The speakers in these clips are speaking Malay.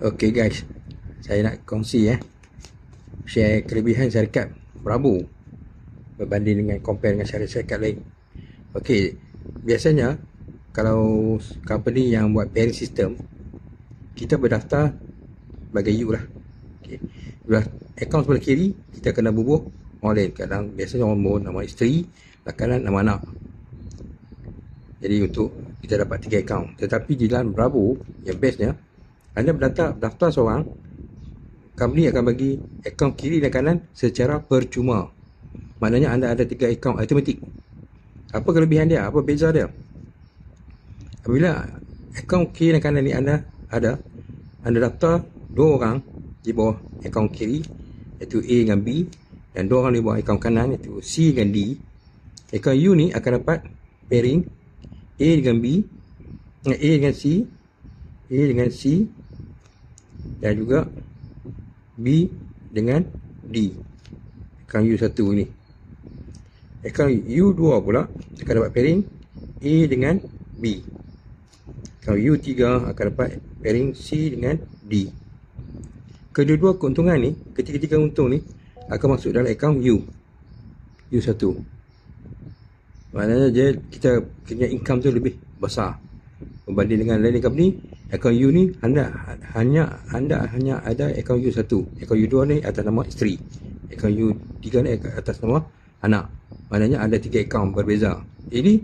Okey guys, saya nak kongsi eh. Share kelebihan syarikat Bravo berbanding dengan compare dengan syarikat-syarikat lain. Okey, biasanya kalau company yang buat pairing system kita berdaftar sebagai you lah. Okey. Belah akaun sebelah kiri kita kena bubuh lain. Kadang biasanya orang bubuh nama isteri, belah kanan nama anak. Jadi untuk kita dapat tiga akaun. Tetapi di dalam Bravo yang bestnya anda berdaftar, daftar seorang Company akan bagi akaun kiri dan kanan secara percuma Maknanya anda ada tiga akaun automatik Apa kelebihan dia? Apa beza dia? Apabila akaun kiri dan kanan ni anda ada Anda daftar dua orang di bawah akaun kiri Iaitu A dengan B Dan dua orang di bawah akaun kanan iaitu C dengan D Akaun U ni akan dapat pairing A dengan B A dengan C A dengan C dan juga B dengan D. Akaun U1 ni. Akaun U2 pula akan dapat pairing A dengan B. Akaun U3 akan dapat pairing C dengan D. Kedua-dua keuntungan ni ketiga-tiga untung ni akan masuk dalam akaun U. U1 maknanya dia kita punya income tu lebih besar berbanding dengan lain company akaun U ni anda hanya anda hanya ada akaun U1 akaun U2 ni atas nama isteri. Akaun U3 ni atas nama anak. Maknanya ada tiga akaun berbeza. Ini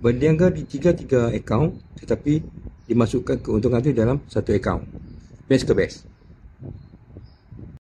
berniaga di tiga-tiga akaun tetapi dimasukkan keuntungan tu dalam satu akaun best ke best